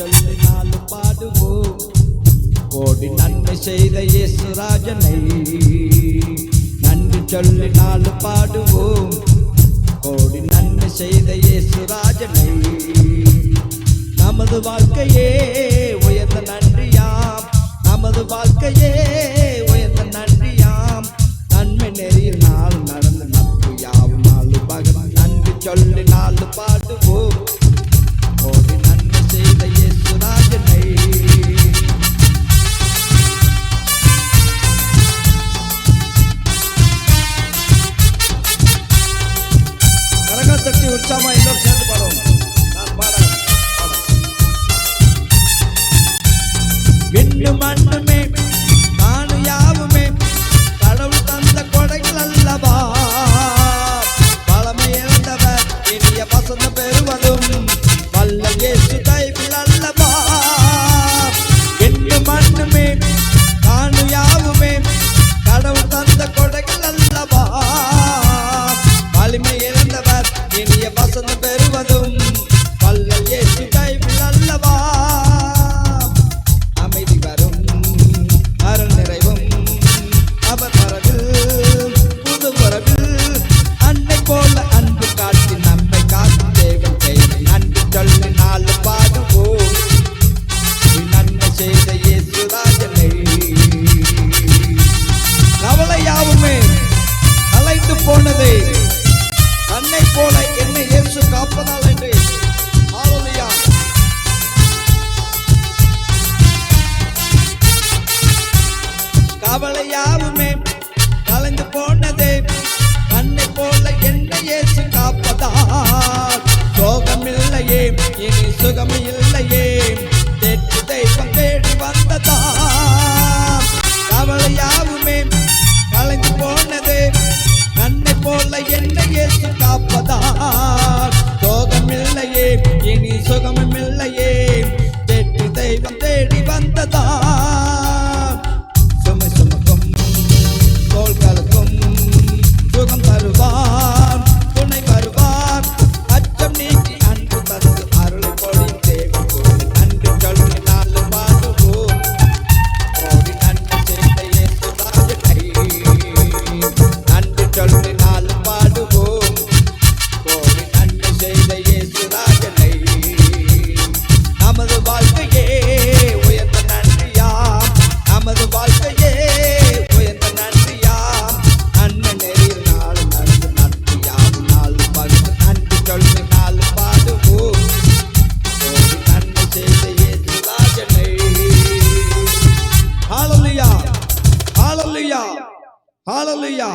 சொல்லி நாளும் பாடுவோம் கோடி நன்மை செய்த இயேசுராஜனை நன்றி சொல்லி நாளும் பாடுவோம். கோடி நன்மை செய்த இயேசுராஜனை நமது வாழ்க்கையே உயர்ந்த நன்மை தன்னை போல என்னை இயேசு காப்பதால் என்று ஆலோலியா கவலையா? கண்டதா హాలలుయ్యా